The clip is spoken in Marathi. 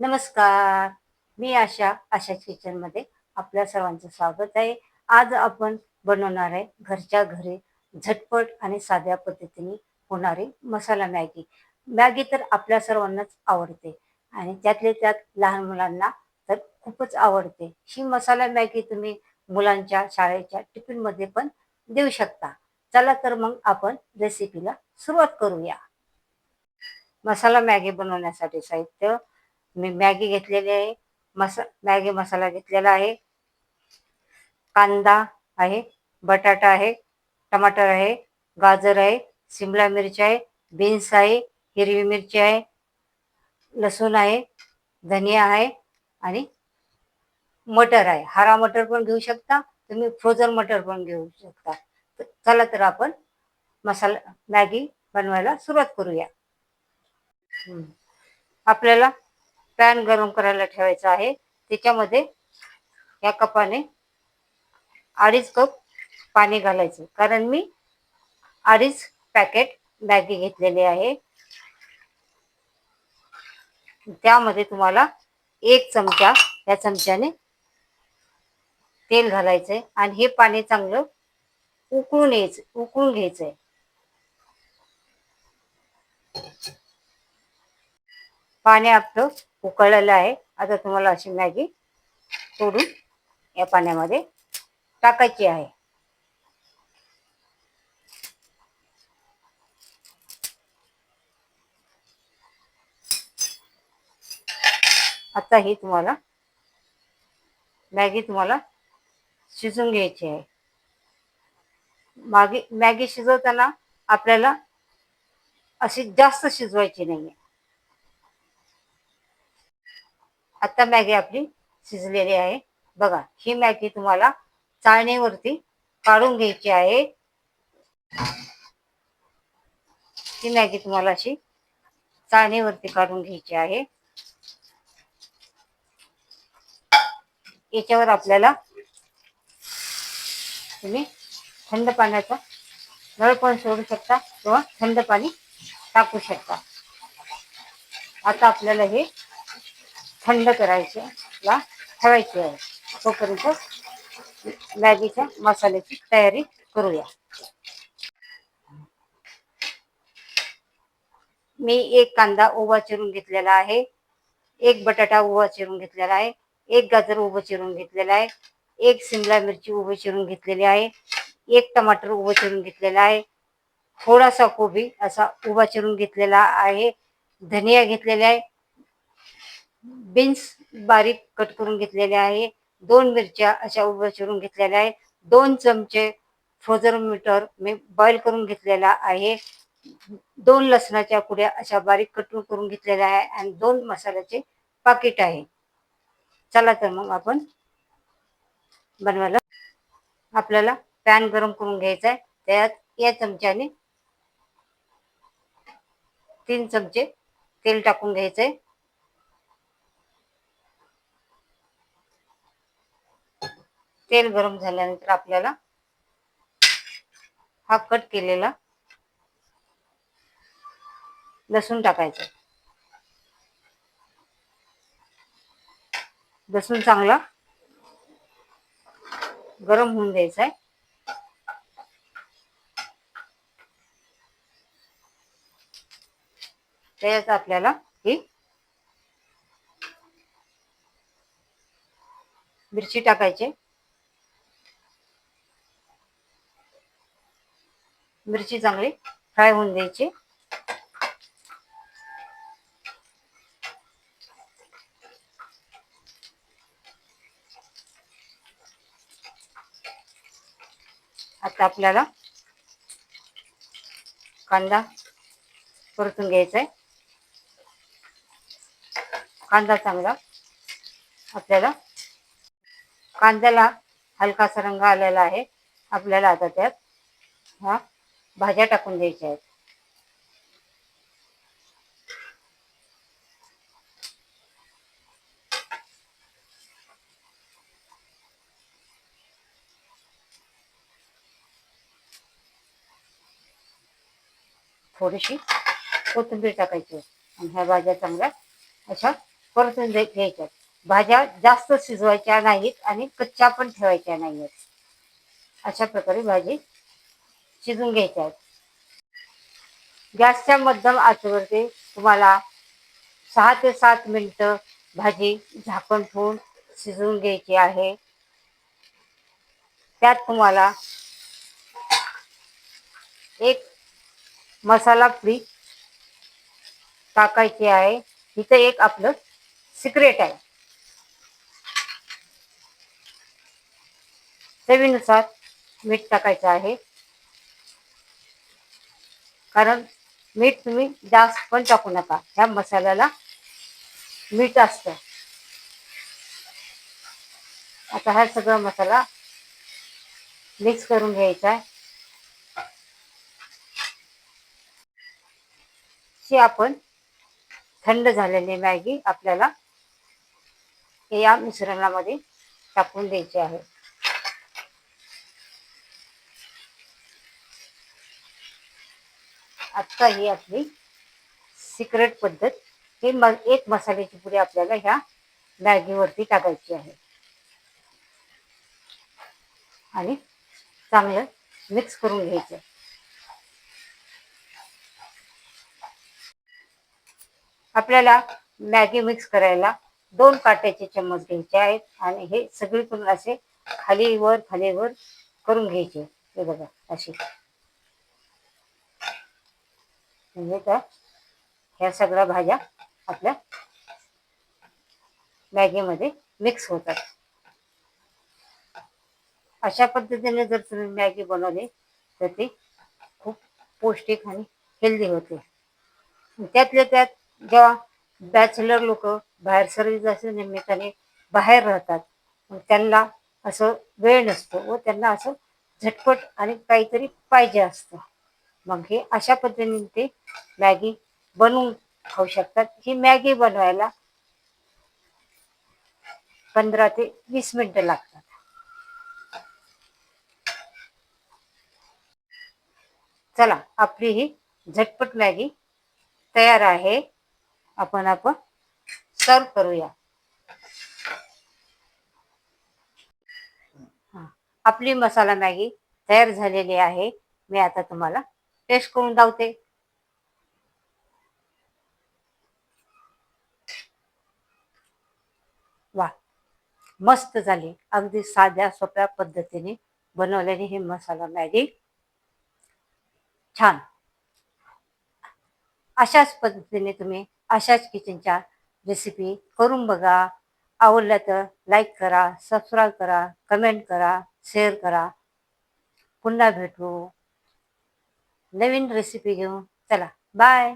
नमस्कार. मी आशा आशा किचनमध्ये आपल्या सर्वांचं स्वागत आहे. आज आपण बनवणार आहे घरच्या घरी झटपट आणि साध्या पद्धतीने होणारी मसाला मॅगी. मॅगी तर आपल्या सर्वांनाच आवडते आणि त्यातले त्यात लहान मुलांना तर खूपच आवडते. ही मसाला मॅगी तुम्ही मुलांच्या शाळेच्या टिफिनमध्ये पण देऊ शकता. चला तर मग आपण रेसिपीला सुरुवात करूया. मसाला मॅगी बनवण्यासाठी साहित्य मी मॅगी घेतलेली आहे. मसा मॅगी मसाला घेतलेला आहे. कांदा आहे बटाटा आहे टमाटर आहे गाजर आहे शिमला मिरची आहे बीन्स आहे हिरवी मिरची आहे लसूण आहे धनिया आहे आणि मटर आहे. हरा मटर पण घेऊ शकता तुम्ही फ्रोझन मटर पण घेऊ शकता. चला तर आपण मसाला मॅगी बनवायला सुरुवात करूया. आपल्याला पॅन गरम करायला ठेवायचा आहे. त्याच्यामध्ये या कपाने अडीच कप पाणी घालायचं. कारण मी अडीच पॅकेट मॅगी घेतलेली आहे. त्यामध्ये तुम्हाला एक चमचा या चमच्याने तेल घालायचंय. आणि हे पाणी चांगलं उकळून यायचं उकळून घ्यायचंय. पाणी आपलं उकळलेलं आहे. आता तुम्हाला अशी मॅगी सोडून या पाण्यामध्ये टाकायची आहे. आता ही तुम्हाला मॅगी तुम्हाला शिजून घ्यायची आहे. मागी मॅगी शिजवताना आपल्याला अशी जास्त शिजवायची नाहीये. आता मॅगी आपली शिजलेली आहे. बघा ही मॅगी तुम्हाला चाळणीवरती काढून घ्यायची आहे. ही मॅगी तुम्हाला अशी चाळणीवरती काढून घ्यायची आहे. याच्यावर आपल्याला तुम्ही थंड पाण्याचा नळ पण सोडू शकता किंवा थंड पाणी टाकू शकता. आता आपल्याला हे थंड करायचे ला ठेवायचे आहे. तोपर्यंत मॅगीच्या मसाल्याची तयारी करूया. मी एक कांदा उभा चिरून घेतलेला आहे. एक बटाटा उभा चिरून घेतलेला आहे. एक गाजर उभं चिरून घेतलेला आहे. एक शिमला मिरची उभं चिरून घेतलेली आहे. एक टमाटर उभं चिरून घेतलेला आहे. थोडासा कोबी असा उभा चिरून घेतलेला आहे. धनिया घेतलेला आहे. बीन्स बारीक कट करून घेतलेले आहे. दोन मिरच्या अशा उभ्या चिरून घेतलेल्या आहे दोन चमचे फ्रोझन मीटर मी बॉईल करून घेतलेला आहे. दोन लसणाच्या कुड्या अशा बारीक कटून करून घेतलेल्या आहे आणि दोन मसाल्याचे पाकिट आहे. चला तर मग आपण बनवायला आपल्याला पॅन गरम करून घ्यायचा आहे. त्यात या चमच्याने तीन चमचे तेल टाकून घ्यायचंय. तेल गरम झाल्यानंतर आपल्याला हा कट केलेला लसूण टाकायचं. लसूण चांगला गरम होऊन द्यायचा आहे. त्याच्यात आपल्याला ही मिरची टाकायची. मिरची चांगली फ्राय होऊन द्यायची. आता आपल्याला कांदा परतून घ्यायचा आहे कांदा चांगला आपल्याला कांद्याला हलकासा रंग आलेला आहे. आपल्याला आता त्यात हा भाज्या टाकून द्यायच्या आहेत. थोडीशी कोथिंबीर टाकायची आणि ह्या भाज्या चांगल्या अशा परतून घ्यायच्या. भाज्या जास्त शिजवायच्या नाहीत आणि कच्च्या पण ठेवायच्या नाहीत अशा प्रकारे भाजी शिजून घ्यायच्या आहेत. गॅसच्या मध्यम आचेवरती तुम्हाला सहा ते सात मिनटं भाजी झाकण ठेवून शिजवून घ्यायची आहे. त्यात तुम्हाला एक मसाला फ्री टाकायची आहे. इथं एक आपलं सिक्रेट आहे. चवीनुसार मीठ टाकायचं आहे. कारण मीठ तुम्ही जास्त पण टाकू नका. ह्या मसाल्याला मीठ असतं. आता हा सगळा मसाला मिक्स करून घ्यायचा आहे. ही आपण थंड झालेली मॅगी आपल्याला हे या मिश्रणामध्ये टाकून द्यायची आहे. आत्ता ही आपली सिक्रेट पद्धत. ही म एक मसाल्याची पुडी आपल्याला ह्या मॅगीवरती टाकायची आहे. आणि चांगलं मिक्स करून घ्यायचं. आपल्याला मॅगी मिक्स करायला दोन काट्याचे चम्मच घ्यायचे आहेत आणि हे सगळीकडून असे खाली वर करून घ्यायचे. हे बघा अशी. म्हणजे त्या ह्या सगळ्या भाज्या आपल्या मॅगीमध्ये मिक्स होतात. अशा पद्धतीने जर तुम्ही मॅगी बनवली तर ती खूप पौष्टिक आणि हेल्दी होते. त्यातल्या त्यात जेव्हा बॅचलर लोक बाहेर सर्विस निमित्ताने बाहेर राहतात त्यांना असं वेळ नसतो व त्यांना असं झटपट आणि काहीतरी पाहिजे असतं. मग हे अशा पद्धतीने ते मॅगी बनवून खाऊ शकतात. ही मॅगी बनवायला पंधरा ते वीस मिनिटं लागतात. चला आपली ही झटपट मॅगी तयार आहे. आपण आपण सर्व करूया. आपली मसाला मॅगी तयार झालेली आहे. मी आता तुम्हाला टेस्ट करून दावते वा मस्त झाली. अगदी साध्या सोप्या पद्धतीने बनवल्याने हे मसाला मॅगी छान. अशाच पद्धतीने तुम्ही अशाच किचनच्या रेसिपी करून बघा. आवडल्या तर लाईक करा सबस्क्राईब करा कमेंट करा शेअर करा. पुन्हा भेटू. नवीन रेसिपी घेऊन. चला बाय